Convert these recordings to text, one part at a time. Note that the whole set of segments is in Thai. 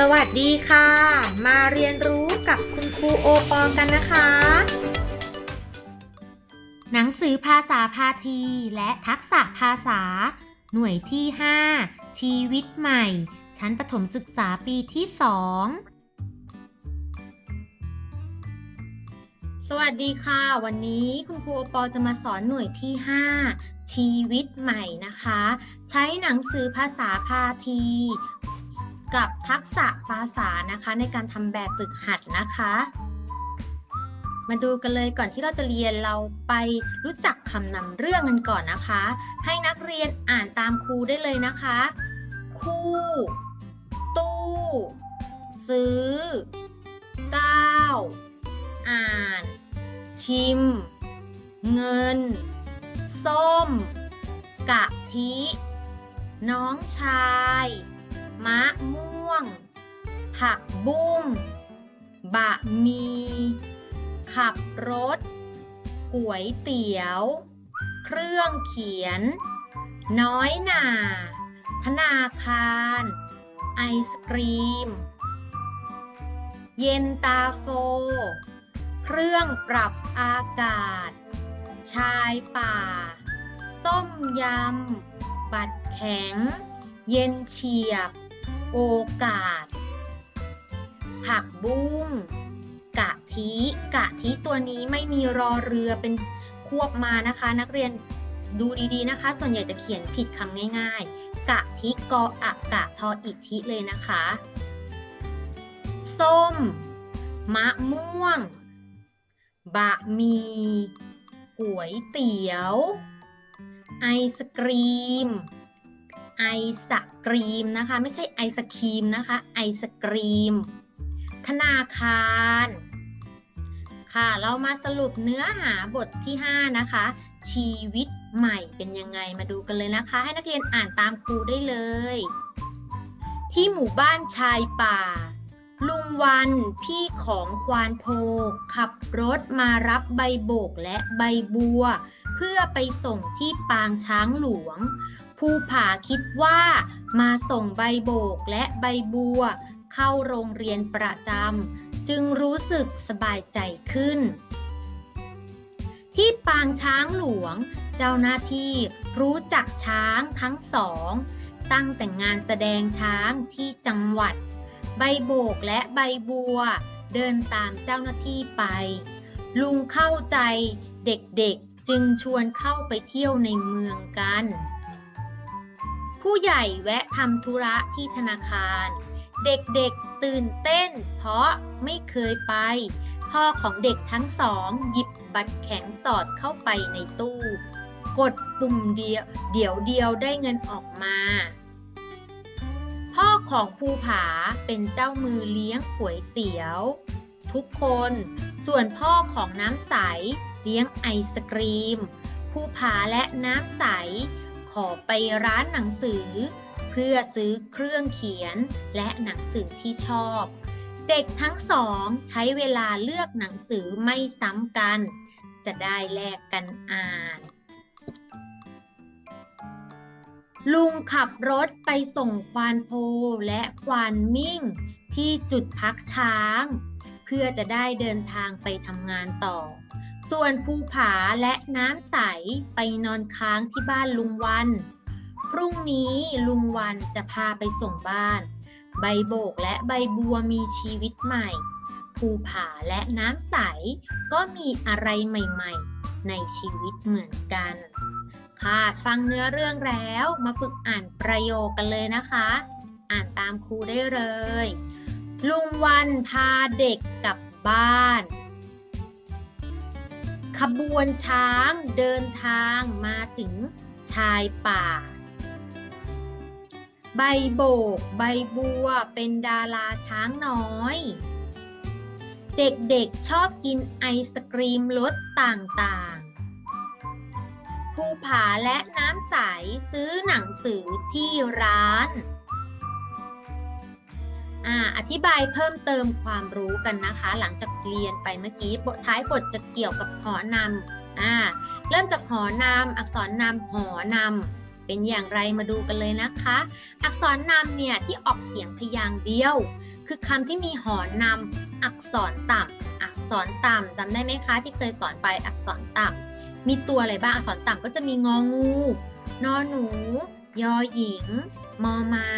สวัสดีค่ะ มาเรียนรู้กับคุณครูโอปอกันนะคะ หนังสือภาษาพาทีและทักษะภาษา หน่วยที่ 5 ชีวิตใหม่ ชั้นประถมศึกษาปีที่ 2 สวัสดีค่ะ วันนี้คุณครูโอปอจะมาสอนหน่วยที่ 5 ชีวิตใหม่นะคะ ใช้หนังสือภาษาพาที กับทักษะภาษานะคะ ในการทำแบบฝึกหัดนะคะ มาดูกันเลยก่อนที่เราจะเรียนเราไปรู้จักคำนำเรื่องกันก่อนนะคะ ให้นักเรียนอ่านตามครูได้เลยนะคะ คู่ ตู้ ซื้อก้าวอ่าน ชิม เงิน ส้ม กะทิ น้องชาย มะม่วง ผักบุ้ง บะหมี่ขับรถก๋วยเตี๋ยว เครื่องเขียน น้อยหนา ธนาคาร ไอศกรีม เย็นตาโฟ เครื่องปรับอากาศ ชายป่า ต้มยำ บัตรแข็ง เย็นเฉียบ โอกาส ผักบุ้ง กะทิ กะทิตัวนี้ไม่มีรอเรือเป็นควบมานะคะ นักเรียนดูดีๆนะคะ ส่วนใหญ่จะเขียนผิดคำง่าย ๆ กะทิกออะกะทออิทิเลยนะคะ ส้ม มะม่วง บะหมี่ก๋วยเตี๋ยว ไอศกรีม ไอศกรีมนะคะ ไม่ใช่ไอศครีมนะคะ ไอศกรีม ธนาคาร ค่ะ เรามาสรุปเนื้อหาบทที่ 5 นะคะ ชีวิตใหม่เป็นยังไงมาดูกันเลยนะคะ ให้นักเรียนอ่านตามครูได้เลย ที่หมู่บ้านชายป่า ลุงวันพี่ของควานโพ ขับรถมารับใบโบกและใบบัว เพื่อไปส่งที่ปางช้างหลวง ภูผาคิดว่ามาส่งใบโบกและใบบัว เข้าโรงเรียนประจำจึงรู้สึกสบายใจขึ้น ที่ปางช้างหลวง เจ้าหน้าที่รู้จักช้างทั้งสอง ตั้งแต่งานแสดงช้างที่จังหวัด ใบโบกและใบบัว เดินตามเจ้าหน้าที่ไป ลุงเข้าใจเด็กๆจึงชวนเข้าไปเที่ยวในเมืองกัน ผู้ใหญ่แวะทำธุระที่ธนาคาร เด็กๆตื่นเต้น เพราะไม่เคยไป พ่อของเด็กทั้งสอง หยิบบัตรแข็งสอดเข้าไปในตู้ กดปุ่มเดียวเดี๋ยวเดียวได้เงินออกมา พ่อของภูผาเป็นเจ้ามือเลี้ยงก๋วยเตี๋ยว ทุกคน ส่วนพ่อของน้ำใสเลี้ยงไอศกรีม ภูผาและน้ำใส ขอไปร้านหนังสือ เพื่อซื้อเครื่องเขียนและหนังสือที่ชอบ เด็กทั้งสองใช้เวลาเลือกหนังสือไม่ซ้ำกัน จะได้แลกกันอ่าน ลุงขับรถไปส่งควานโพและควานมิ่งที่จุดพักช้าง เพื่อจะได้เดินทางไปทำงานต่อ ส่วนภูผาและน้ำใสไปนอนค้างที่บ้านลุงวัน พรุ่งนี้ลุงวันจะพาไปส่งบ้าน ใบโบกและใบบัวมีชีวิตใหม่ ภูผาและน้ำใสก็มีอะไรใหม่ๆ ในชีวิตเหมือนกัน ค่ะ ฟังเนื้อเรื่องแล้วมาฝึกอ่านประโยคกันเลยนะคะ อ่านตามครูได้เลย ลุงวันพาเด็กกลับบ้าน ขบวนช้างเดินทางมาถึงชายป่า ใบโบก ใบบัวเป็นดาราช้างน้อย เด็กๆชอบกินไอศกรีมรสต่างๆ ภูผาและน้ำใสซื้อหนังสือที่ร้าน อธิบายเพิ่มเติมความรู้กันนะคะ หลังจากเรียนไปเมื่อกี้บทท้ายบทจะเกี่ยวกับหอนำอ่าเริ่มจากหอนำอักษรนำหอนำเป็นอย่างไรมาดูกันเลยนะคะ อักษรนำเนี่ยที่ออกเสียงพยางค์เดียว คือคำที่มีหอนนำอักษรต่ำอักษรต่ำจำได้ไหมคะ ที่เคยสอนไปอักษรต่ำมีตัวอะไรบ้างอักษรต่ำก็จะมีงองูนอหนู ยอหญิง มอม้า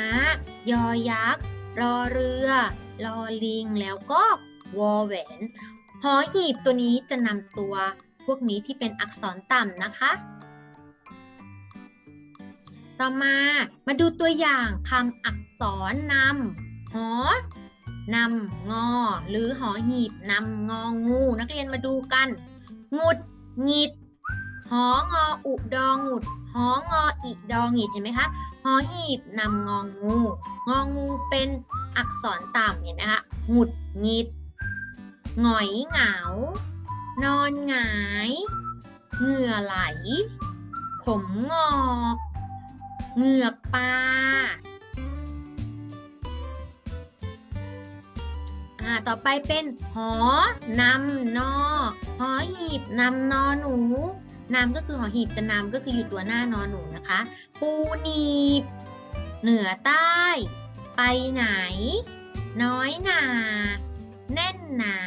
ยอยักษ์ รอเรือรอลิง แล้วก็วอแหวนหอหีบตัวนี้จะนำตัวพวกนี้ที่เป็นอักษรต่ำนะคะ ต่อมามาดูตัวอย่างคำอักษรนำหอนำงอ หรือหอหีบนำงองู นักเรียนมาดูกันงุดหงิดหองออุดองหงุดหองออิดองหงิดเห็นไหมคะ อหีบนำงองูงองูเป็นอักษรต่ำเห็นไหมคะหงุดหงิดหงอยเหงา นอนหงาย เหงื่อไหล ผมงอกเหงือกปลาอ่าต่อไปเป็นหอนำนอหอหีบนำนอหนูนำก็คือหอหีบจะนำก็คืออยู่ตัวหน้านอหนูนะ คะ ปูหนีบ เหนือใต้ ไปไหน น้อยหนา แน่นหนา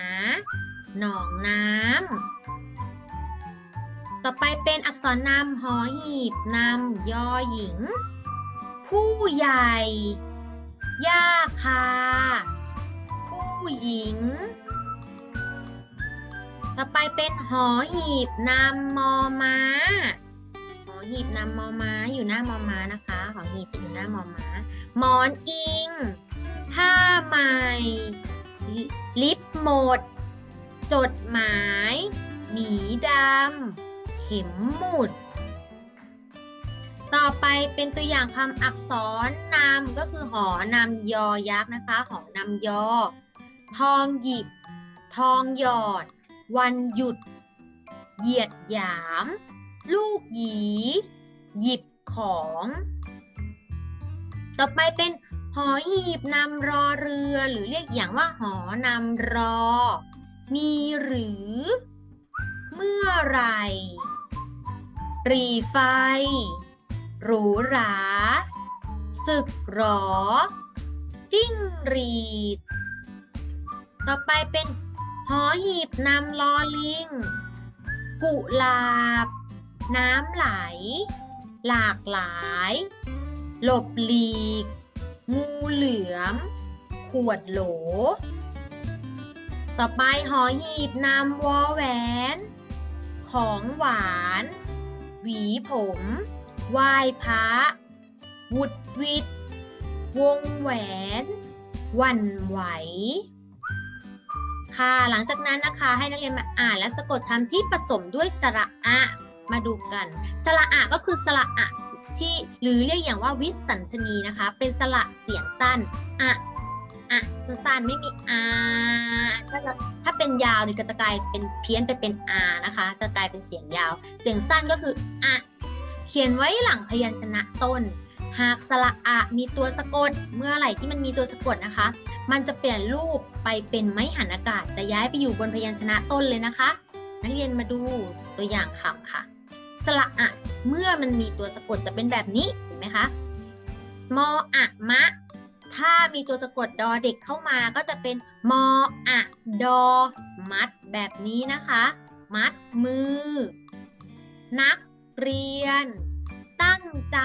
หนองน้ำ ต่อไปเป็นอักษรนำหอหีบนำยอหญิง ผู้ใหญ่ ย่าคา ผู้หญิงต่อไปเป็นหอหีบนำมอม้า หีบนำมอม้าอยู่หน้ามอม้านะคะหอหีบจะอยู่หน้ามอม้าหมอนอิง ผ้าใหม่ลิปหมด จดหมายหมีดำเข็มหมุด ต่อไปเป็นตัวอย่างคำอักษรนำก็คือหอนำยอยักษ์นะคะ หอนำยอ ทองหยิบ ทองหยอด วันหยุด เหยียดหยาม ลูกหยี หยิบของ ต่อไปเป็นหอหีบนำรอเรือหรือเรียกอย่างว่าหอนำรอ มีหรือ เมื่อไรรีไฟ หรูหราศึกหรอ จิ้งรีด ต่อไปเป็นหอหีบนำลอลิง กุลาบ น้ำไหล หลากหลาย หลบหลีก งูเหลือม ขวดโหล ต่อไปหอหีบนำวอแหวน ของหวาน หวีผมไหว้พระวุดวิดวงแหวน วันไหว ค่ะ หลังจากนั้นนะคะให้นักเรียนมาอ่านและสะกดคำที่ผสมด้วยสระอะ มาดูกัน สระอะก็คือสระอะที่หรือเรียกอย่างว่าวิสัญชนีนะคะ เป็นสระเสียงสั้นอะอะสั้นไม่มีอาถ้าถ้าเป็นยาวนี่ก็จะกลายเป็นเพี้ยนไปเป็นอานะคะ จะกลายเป็นเสียงยาว เสียงสั้นก็คืออะเขียนไว้หลังพยัญชนะต้น หากสระอะมีตัวสะกด เมื่อไหร่ที่มันมีตัวสะกดนะคะ มันจะเปลี่ยนรูปไปเป็นไม้หันอากาศ จะย้ายไปอยู่บนพยัญชนะต้นเลยนะคะ นักเรียนมาดูตัวอย่างคำค่ะ สระอะเมื่อมันมีตัวสะกดจะเป็นแบบนี้เห็นไหมคะมออะมะ ถ้ามีตัวสะกดดอเด็กเข้ามาก็จะเป็นมออะดอ มัดแบบนี้นะคะ มัดมือ นักเรียน ตั้งใจ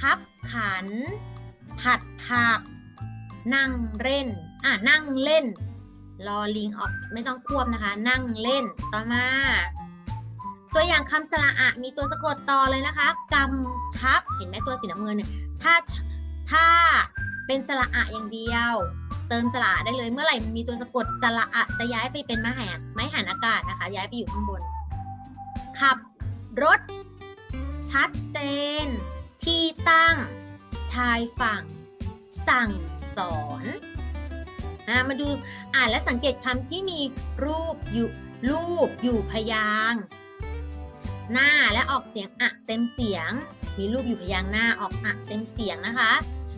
คับขันผัดผัก นั่งเล่น อะนั่งเล่น รอลิงออกไม่ต้องควบนะคะ นั่งเล่น ต่อมา ตัวอย่างคำสระอะมีตัวสะกดต่อเลยนะคะกำชับเห็นไหมตัวสีน้ำเงินเนี่ยถ้าถ้าเป็นสระอะอย่างเดียว เติมสระอะได้เลยเมื่อไหร่มันมีตัวสะกดสระอะจะย้ายไปเป็นไม้หันไม้หันอากาศนะคะ ย้ายไปอยู่ข้างบน ขับรถ ชัดเจน ที่ตั้ง ชายฝั่ง สั่งสอนอ่ามาดูอ่านและสังเกตคำที่มีรูปอยู่รูปอยู่พยาง หน้าและออกเสียงอะเต็มเสียง มีรูปอยู่พยางค์หน้าออกอะเต็มเสียงนะคะ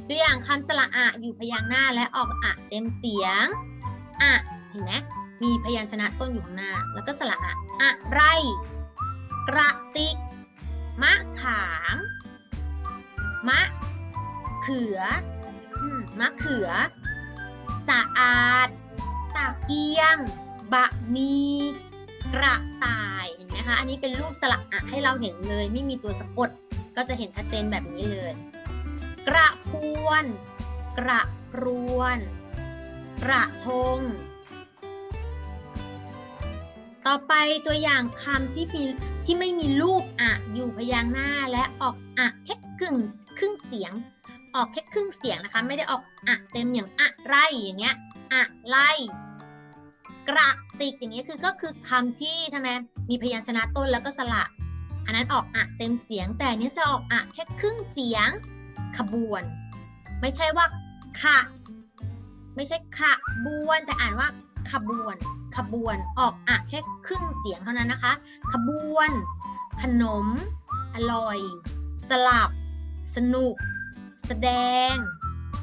ตัวอย่างคำสระอะอยู่พยางค์หน้าและออกอะเต็มเสียงอะเห็นไหมมีพยัญชนะต้นอยู่ข้างหน้า แล้วก็สระอะอะไร กระติก มะขาม มะ เขือมมะเขือ สะอาด ตะเกียง บะมี กระต่ายเห็นไหมคะอันนี้เป็นรูปสระอะให้เราเห็นเลย ไม่มีตัวสะกดก็จะเห็นชัดเจนแบบนี้เลย กระพวน กระพรวน กระทง ต่อไปตัวอย่างคำที่มีที่ไม่มีรูปอะอยู่พยางค์หน้าและออกอะแค่ครึ่งครึ่งเสียง ออกแค่ครึ่งเสียงนะคะ ไม่ได้ออกอะเต็มอย่างอะไรอย่างเงี้ยอะไล กระติกอย่างเงี้ยคือก็คือคำที่ทำไมมีพยัญชนะต้นแล้วก็สระ อันนั้นออกอะเต็มเสียง แต่นเนี้ยจะออกอะแค่ครึ่งเสียงขบวน ไม่ใช่ว่าขะไม่ใช่ขะบวนแต่อ่านว่าขบวน ขบวนออกอะแค่ครึ่งเสียงเท่านั้นนะคะ ขบวน ขนม อร่อย สลับ สนุก แสดง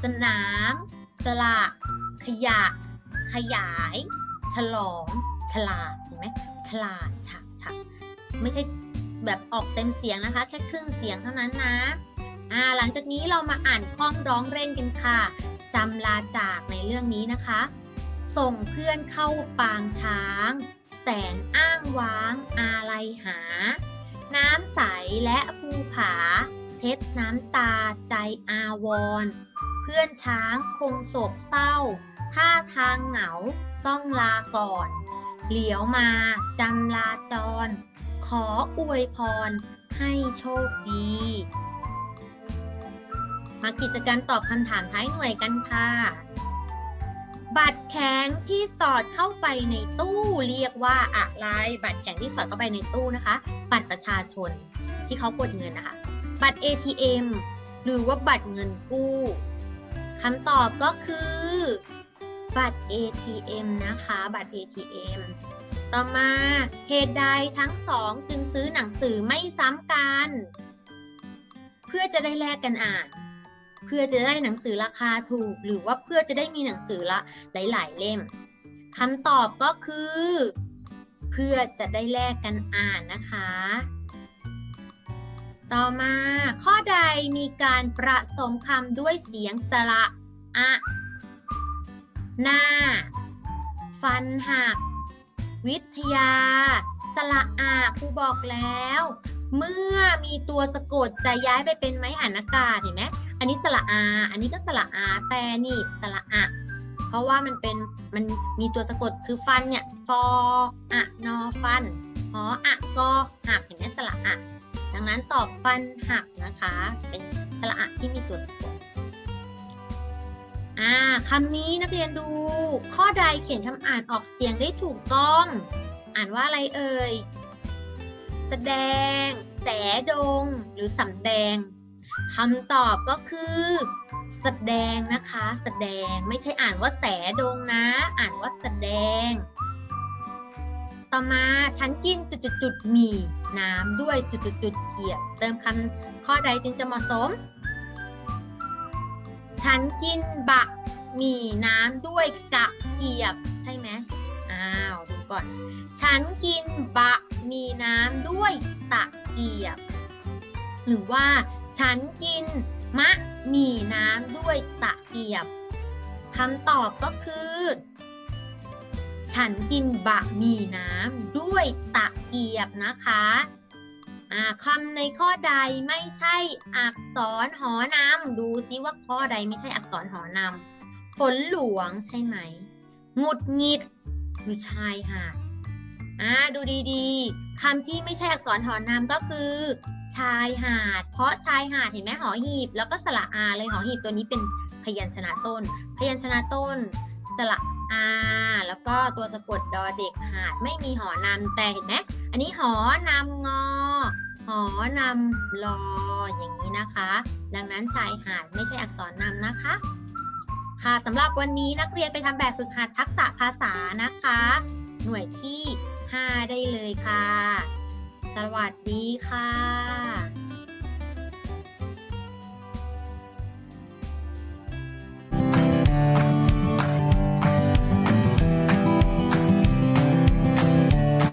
สนาม สละขยะ ขยาย ฉลอง ฉลาดเห็นไหมฉลาดฉะฉะไม่ใช่แบบออกเต็มเสียงนะคะ แค่ครึ่งเสียงเท่านั้นนะอ่าหลังจากนี้เรามาอ่านคล้องร้องเร่งกันค่ะจำลาจากในเรื่องนี้นะคะ ส่งเพื่อนเข้าปางช้าง แสนอ้างว้างอาลัยหา น้ำใสและภูผา เช็ดน้ำตาใจอาวร เพื่อนช้างคงโศกเศร้า ท่าทางเหงา ต้องลาก่อน เหลียวมาจำลาจร ขออวยพรให้โชคดี มากิจกรรมตอบคำถามท้ายหน่วยกันค่ะ บัตรแข็งที่สอดเข้าไปในตู้เรียกว่าอะไร บัตรแข็งที่สอดเข้าไปในตู้นะคะ บัตรประชาชนที่เขากดเงินนะคะ บัตร ATM หรือว่าบัตรเงินกู้คำตอบก็คือ บัตร ATM นะคะ บัตร ATM ต่อมาเหตุใดทั้งสองจึงซื้อหนังสือไม่ซ้ำกัน เพื่อจะได้แลกกันอ่าน เพื่อจะได้หนังสือราคาถูก หรือว่าเพื่อจะได้มีหนังสือละหลาย ๆ เล่มคำตอบก็คือ เพื่อจะได้แลกกันอ่านนะคะ ต่อมาข้อใดมีการประสมคำด้วยเสียงสระอะ หน้า ฟันหัก วิทยาสระอาครูบอกแล้ว เมื่อมีตัวสะกดจะย้ายไปเป็นไม้หันอากาศเห็นไหมอันนี้สระอา อันนี้ก็สระอา แต่นี่สระอะเพราะว่ามันเป็นมันมีตัวสะกดคือฟันเนี่ยฟออะนอฟันหออะกอหักเห็นไหมสระอะดังนั้นตอบฟันหักนะคะ เป็นสระอะที่มีตัวสะกด อ่าคำนี้นักเรียนดู ข้อใดเขียนคำอ่านออกเสียงได้ถูกต้อง อ่านว่าอะไรเอ่ย แสดง แสดง หรือสำแดงคำตอบก็คือ แสดงนะคะ แสดงไม่ใช่อ่านว่าแสดงนะ อ่านว่าแสดง ต่อมาฉันกินจุดๆๆหมี่น้ำด้วยจุดๆๆเกียบเติมคำข้อใดจึงจะเหมาะสม ฉันกินบะหมี่น้ำด้วยกะเกียบใช่ไหมอ้าวดูก่อน ฉันกินบะหมี่น้ำด้วยตะเกียบ หรือว่า ฉันกินมะหมี่น้ำด้วยตะเกียบคำตอบก็คือ ฉันกินบะหมี่น้ำด้วยตะเกียบนะคะ คำในข้อใดไม่ใช่อักษรหอนำดูซิว่าข้อใดไม่ใช่อักษรหอนำฝนหลวงใช่ไหมหงุดหงิดหรือชายหาดอ่าดูดีๆคำที่ไม่ใช่อักษรหอนำก็คือ ชายหาด เพราะชายหาดเห็นไหมหอหีบ แล้วก็สระอาเลยหอหีบตัวนี้เป็นพยัญชนะต้น พยัญชนะต้น สระอาแล้วก็ตัวสะกดดอเด็กหาดไม่มีหอนำแต่เห็นไหมอันนี้หอนำงอ อนำลออย่างนี้นะคะ ดังนั้นชายหาดไม่ใช่อักษรนำนะคะ ค่ะสำหรับวันนี้นักเรียนไปทำแบบฝึกหัดทักษะภาษานะคะ หน่วยที่ 5 ได้เลยค่ะ สวัสดีค่ะ